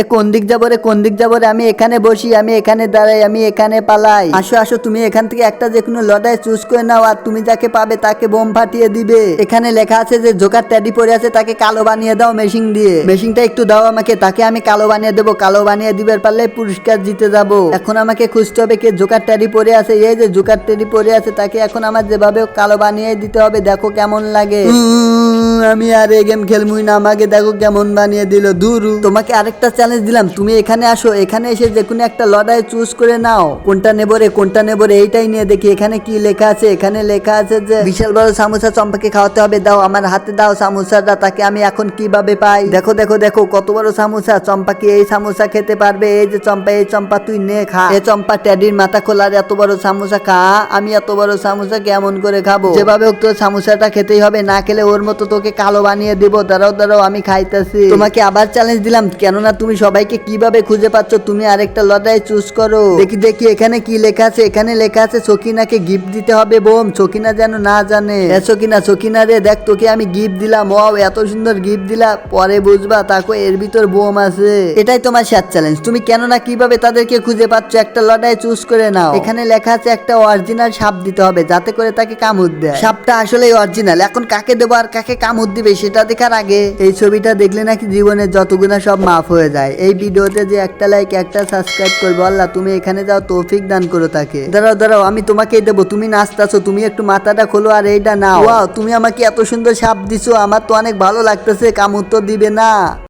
এ কোন দিক যাব রে, কোন দিক যাব রে? আমি এখানে বসি, আমি এখানে দাঁড়াই, আমি এখানে পালাই। আসো আসো, তুমি এখান থেকে একটা যে কোনো লড়াই চুজ করে নাও আর তুমি যাকে পাবে তাকে বোম ফাটিয়ে দিবে। এখানে লেখা আছে যে জোকার ট্যাডি পরে আছে, তাকে কালো বানিয়ে দাও মেশিন দিয়ে। মেশিনটা একটু দাও আমাকে, তাকে আমি কালো বানিয়ে দেবো। কালো বানিয়ে দিবার পারলে পুরস্কার জিতে যাব। এখন আমাকে খুঁজতে হবে কে জোকার ট্যাডি পরে আছে। এই যে জোকার ট্যাডি পরে আছে, তাকে এখন আমার যেভাবে কালো বানিয়ে দিতে হবে, দেখো কেমন লাগে। আমি আর এই গেম খেলমুই না। আমাকে দেখো কেমন বানিয়ে দিল। দূরু, তোমাকে আরেকটা চ্যালেঞ্জ দিলাম। তুমি এখানে আসো, এখানে এসে যে কোনো একটা লড়াই চুজ করে নাও। কোনটা নেব রে, কোনটা নেব রে, এইটাই নিয়ে দেখি। এখানে কি লেখা আছে? এখানে লেখা আছে যে, বিশাল বড় সামোসা চম্পাকে খাওয়াতে হবে। দাও, আমার হাতে দাও সামোসাটা, তাকে আমি এখন কীভাবে পাই? দেখো দেখো দেখো, কত বড় সামোসা। চম্পা কি এই সামোসা খেতে পারবে? এই যে চম্পা, এই চম্পা তুই নে, খা। এ চম্পা, ট্যাডির মাথা খোলার এত বড় সামোসা, খা। আমি এত বড় সামোসা কেমন করে খাব? যেভাবে হোক তোর সামোসাটা খেতেই হবে। না খেলে ওর মতো তোকে কালো বানিয়ে দিব, দাঁড়াও দাঁড়াও, আমি খাইতেছি। তোমাকে আবার চ্যালেঞ্জ দিলাম, কেননা তুমি সবাইকে কীভাবে খুঁজে পাচ্ছ, তুমি আরেকটা লড়াই চুজ করো। দেখি দেখি, এখানে কি লেখা আছে, এখানে লেখা আছে সকিনাকে গিফট দিতে হবে বোম সকিনা যেন না জানে। সকিনা সকিনা রে, দেখ, তোকে আমি গিফট দিলাম ও এত সুন্দর গিফট দিলা, পরে বুঝবা, তাকে এর ভিতর বোম আছে। এটাই তোমার সাত চ্যালেঞ্জ তুমি কেননা কীভাবে তাদেরকে খুঁজে পাচ্ছ, একটা লড়াই চুজ করে নাও। এখানে লেখা আছে, একটা অরিজিনাল সাপ দিতে হবে, যাতে করে তাকে কামড় দেয়। সাপটা আসলে অরিজিনাল এখন কাকে দেবো আর কাকে কামড় দিবে সেটা দেখার আগে এই ছবিটা দেখলে নাকি জীবনের যত গুণা সব মাফ হয়ে যায়। এই ভিডিওতে যে একটা লাইক একটা সাবস্ক্রাইব করব, আল্লাহ তুমি এখানে যাও, তৌফিক দান করো তাকে। দাঁড়াও দাঁড়াও, আমি তোমাকেই দেবো, তুমি নাচতাছো, তুমি একটু মাথাটা খোলো আর এইটা নাও। তুমি আমাকে এত সুন্দর সাপ দিছো, আমার তো অনেক ভালো লাগতেছে, কামড় তো দিবে না।